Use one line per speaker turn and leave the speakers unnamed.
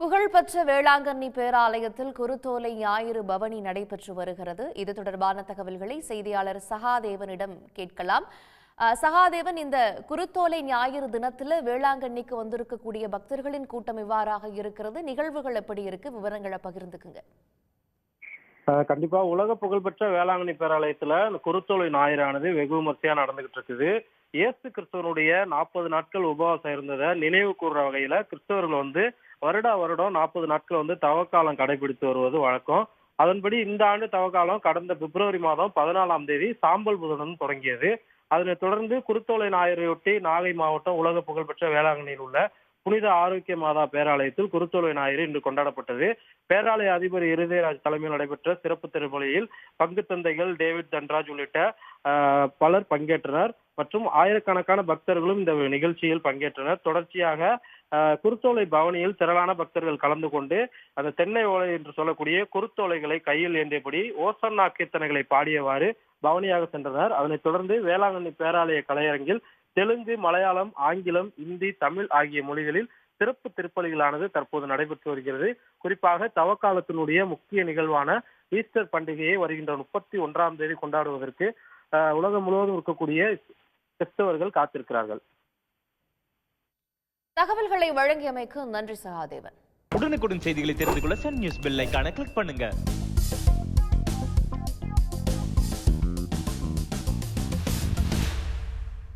புகழ்பெற்ற வேளாங்கண்ணி பேராலயத்தில் குருத்தோலை ஞாயிறு பவனி நடைபெற்று வருகிறது. இது தொடர்பான தகவல்களை செய்தியாளர் சகாதேவனிடம் கேட்கலாம். சகாதேவன் இந்த குருத்தோலை ஞாயிறு தினத்தில் வேளாங்கண்ணிக்கு வந்திருக்கக்கூடிய பக்தர்களின் கூட்டம் இவ்வாறாக இருக்கிறது. நிகழ்வுகள் எப்படி இருக்கு? விவரங்களை பகிர்ந்துக்குங்க.
கண்டிப்பா. உலக புகழ்பெற்ற வேளாங்கண்ணி பேராலயத்துல இந்த குருத்தொலை ஞாயிறானது வெகு விமர்சையா நடந்துகிட்டு இருக்குது. இயேசு கிறிஸ்துவனுடைய நாற்பது நாட்கள் உபவாசம் இருந்ததை நினைவு கூறுற வகையில கிறிஸ்தவர்கள் வந்து வருடா வருடம் நாற்பது நாட்கள் வந்து தவக்காலம் கடைபிடித்து வருவது வழக்கம். அதன்படி இந்த ஆண்டு தவக்காலம் கடந்த பிப்ரவரி மாதம் பதினாலாம் தேதி சாம்பல் புதனுடன் தொடங்கியது. அதனைத் தொடர்ந்து குருத்தோலை ஞாயிறையொட்டி நாகை மாவட்டம் உலக புகழ்பெற்ற வேளாங்கண்ணியில் உள்ள புனித ஆரோக்கிய மாதா பேராலயத்தில் குருத்தோலை ஞாயிறு இன்று கொண்டாடப்பட்டது. பேராலய அதிபர் இருதயராஜ் தலைமையில் நடைபெற்ற சிறப்பு திருமொழியில் பங்கு தந்தைகள் டேவிட் தன்ராஜ் உள்ளிட்ட பலர் பங்கேற்றனர். மற்றும் ஆயிரக்கணக்கான பக்தர்களும் இந்த நிகழ்ச்சியில் பங்கேற்றனர். தொடர்ச்சியாக ஆஹ், குருத்தோலை பவனியில் திரளான பக்தர்கள் கலந்து கொண்டு அந்த தென்னை ஓலை என்று சொல்லக்கூடிய குருத்தோலைகளை கையில் ஏந்தியபடி ஓசன்னா கீர்த்தனைகளை பாடியவாறு பவனியாக சென்றனர். அதனைத் தொடர்ந்து வேளாங்கண்ணி பேராலய கலையரங்கில் தெலுங்கு மலையாளம் ஆங்கிலம் இந்தி தமிழ் ஆகிய மொழிகளில் சிறப்பு திருப்பலிகளானது தற்போது நடைபெற்று வருகிறது. குறிப்பாக தவக்காலத்தினுடைய முக்கிய நிகழ்வான ஈஸ்டர் பண்டிகையை வருகின்ற முப்பத்தி ஒன்றாம் தேதி கொண்டாடுவதற்கு ஆஹ், உலகம் முழுவதும் இருக்கக்கூடிய கிறிஸ்தவர்கள் காத்திருக்கிறார்கள்.
தகவல்களை வழங்கியமைக்கு நன்றி சகாதேவன்.
உடனுக்குடன் செய்திகளை தெரிந்து கொள்ள சன் நியூஸ் பெல் ஐகானை கிளிக் பண்ணுங்க.